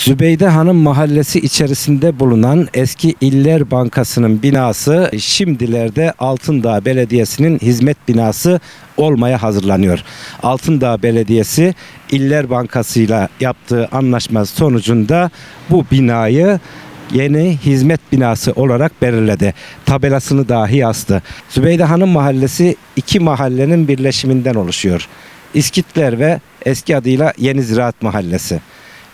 Zübeyde Hanım mahallesi içerisinde bulunan eski İller Bankası'nın binası şimdilerde Altındağ Belediyesi'nin hizmet binası olmaya hazırlanıyor. Altındağ Belediyesi İller Bankası'yla yaptığı anlaşma sonucunda bu binayı yeni hizmet binası olarak belirledi. Tabelasını dahi astı. Zübeyde Hanım Mahallesi iki mahallenin birleşiminden oluşuyor. İskitler ve eski adıyla Yeni Ziraat Mahallesi.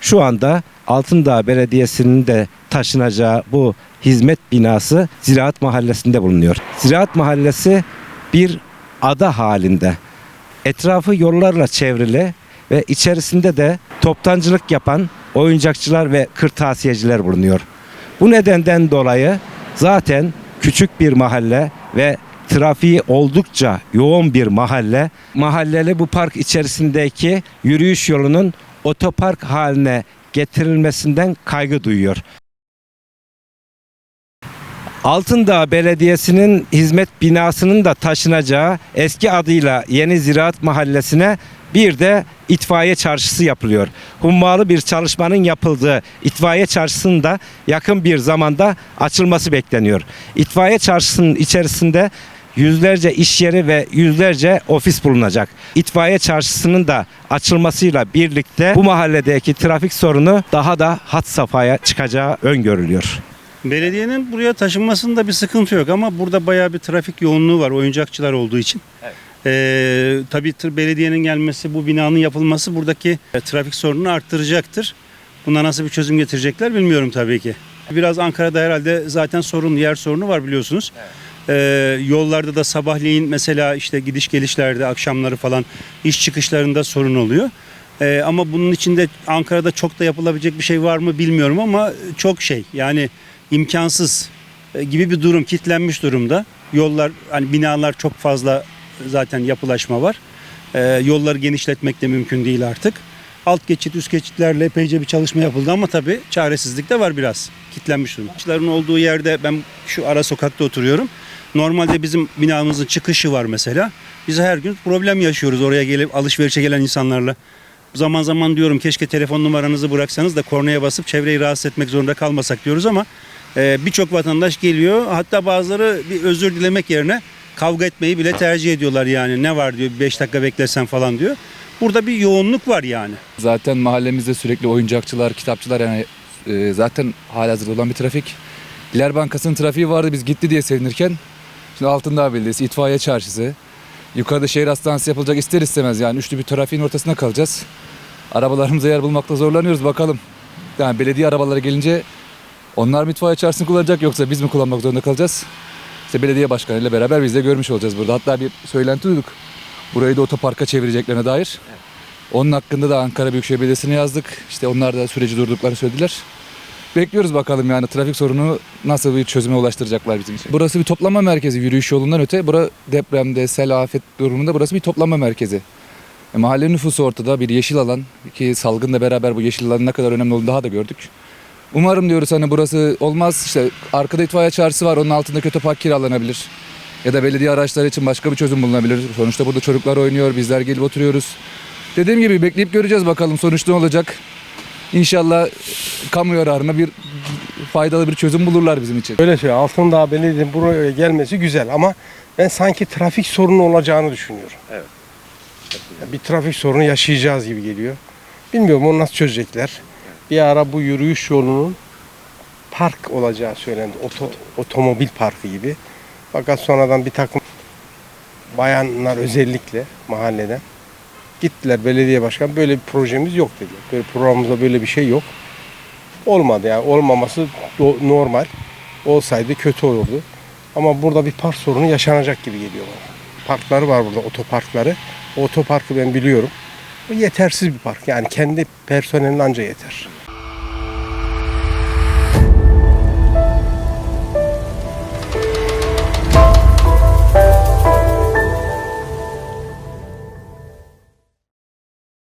Şu anda Altındağ Belediyesi'nin de taşınacağı bu hizmet binası Ziraat Mahallesi'nde bulunuyor. Ziraat Mahallesi bir ada halinde. Etrafı yollarla çevrili ve içerisinde de toptancılık yapan oyuncakçılar ve kırtasiyeciler bulunuyor. Bu nedenden dolayı zaten küçük bir mahalle ve trafiği oldukça yoğun bir mahalle. Mahalleli bu park içerisindeki yürüyüş yolunun otopark haline getirilmesinden kaygı duyuyor. Altındağ Belediyesi'nin hizmet binasının da taşınacağı eski adıyla Yeni Ziraat Mahallesi'ne bir de itfaiye çarşısı yapılıyor. Hummalı bir çalışmanın yapıldığı itfaiye çarşısının da yakın bir zamanda açılması bekleniyor. İtfaiye çarşısının içerisinde yüzlerce iş yeri ve yüzlerce ofis bulunacak. İtfaiye çarşısının da açılmasıyla birlikte bu mahalledeki trafik sorunu daha da had safhaya çıkacağı öngörülüyor. Belediyenin buraya taşınmasında bir sıkıntı yok ama burada bayağı bir trafik yoğunluğu var oyuncakçılar olduğu için. Ee, tabii belediyenin gelmesi, bu binanın yapılması buradaki e, trafik sorununu arttıracaktır. Buna nasıl bir çözüm getirecekler bilmiyorum tabii ki. Biraz Ankara'da herhalde zaten sorun, yer sorunu var biliyorsunuz. Ee, yollarda da sabahleyin mesela işte gidiş gelişlerde, akşamları falan iş çıkışlarında sorun oluyor. Ee, ama bunun içinde Ankara'da çok da yapılabilecek bir şey var mı bilmiyorum ama çok şey yani imkansız e, gibi bir durum kitlenmiş durumda. Yollar hani binalar çok fazla zaten yapılaşma var. Ee, yolları genişletmek de mümkün değil artık. Alt geçit üst geçitlerle epeyce bir çalışma yapıldı ama tabii çaresizlik de var biraz. Kitlenmiş durumda. Araçların olduğu yerde ben şu ara sokakta oturuyorum. Normalde bizim binamızın çıkışı var mesela. Biz her gün problem yaşıyoruz oraya gelip alışverişe gelen insanlarla. Zaman zaman diyorum keşke telefon numaranızı bıraksanız da kornaya basıp çevreyi rahatsız etmek zorunda kalmasak diyoruz ama e, birçok vatandaş geliyor. Hatta bazıları bir özür dilemek yerine kavga etmeyi bile tercih ediyorlar yani. Ne var diyor 5 dakika beklersen falan diyor. Burada bir yoğunluk var yani. Zaten mahallemizde sürekli oyuncakçılar, kitapçılar yani e, zaten halihazırda olan bir trafik. İler Bankası'nın trafiği vardı biz gitti diye sevinirken şimdi Altındağ Belediyesi, itfaiye çarşısı, yukarıda şehir hastanesi yapılacak ister istemez yani üçlü bir trafiğin ortasında kalacağız. Arabalarımıza yer bulmakta zorlanıyoruz bakalım. Yani belediye arabaları gelince onlar mı itfaiye çarşısını kullanacak yoksa biz mi kullanmak zorunda kalacağız? İşte belediye başkanıyla beraber biz de görmüş olacağız burada. Hatta bir söylenti duyduk. Burayı da otoparka çevireceklerine dair. Onun hakkında da Ankara Büyükşehir Belediyesi'ne yazdık. İşte onlar da süreci durduklarını söylediler. Bekliyoruz bakalım yani trafik sorunu nasıl bir çözüme ulaştıracaklar bizim için. Burası bir toplama merkezi yürüyüş yolundan öte. Bura depremde, sel, afet durumunda burası bir toplama merkezi. E, mahalle nüfusu ortada bir yeşil alan ki salgınla beraber bu yeşil alanın ne kadar önemli olduğunu daha da gördük. Umarım diyoruz hani burası olmaz işte arkada itfaiye çarşısı var onun altında kötü park kiralanabilir. Ya da belediye araçları için başka bir çözüm bulunabilir. Sonuçta burada çocuklar oynuyor bizler gelip oturuyoruz. Dediğim gibi bekleyip göreceğiz bakalım sonuç ne olacak. İnşallah kamu yararına bir faydalı bir çözüm bulurlar bizim için. Öyle söylüyor. Altındağ Belediye'nin buraya gelmesi güzel ama ben sanki trafik sorunu olacağını düşünüyorum. Evet. Bir trafik sorunu yaşayacağız gibi geliyor. Bilmiyorum onu nasıl çözecekler. Bir ara bu yürüyüş yolunun park olacağı söylendi. Oto, otomobil parkı gibi. Fakat sonradan bir takım bayanlar özellikle mahalleden gittiler belediye başkan böyle bir projemiz yok dedi. Böyle programımızda böyle bir şey yok. Olmadı yani olmaması normal. Olsaydı kötü olurdu. Ama burada bir park sorunu yaşanacak gibi geliyor bana. Parkları var burada otoparkları. O otoparkı ben biliyorum. Bu yetersiz bir park. Yani kendi personelin anca yeter.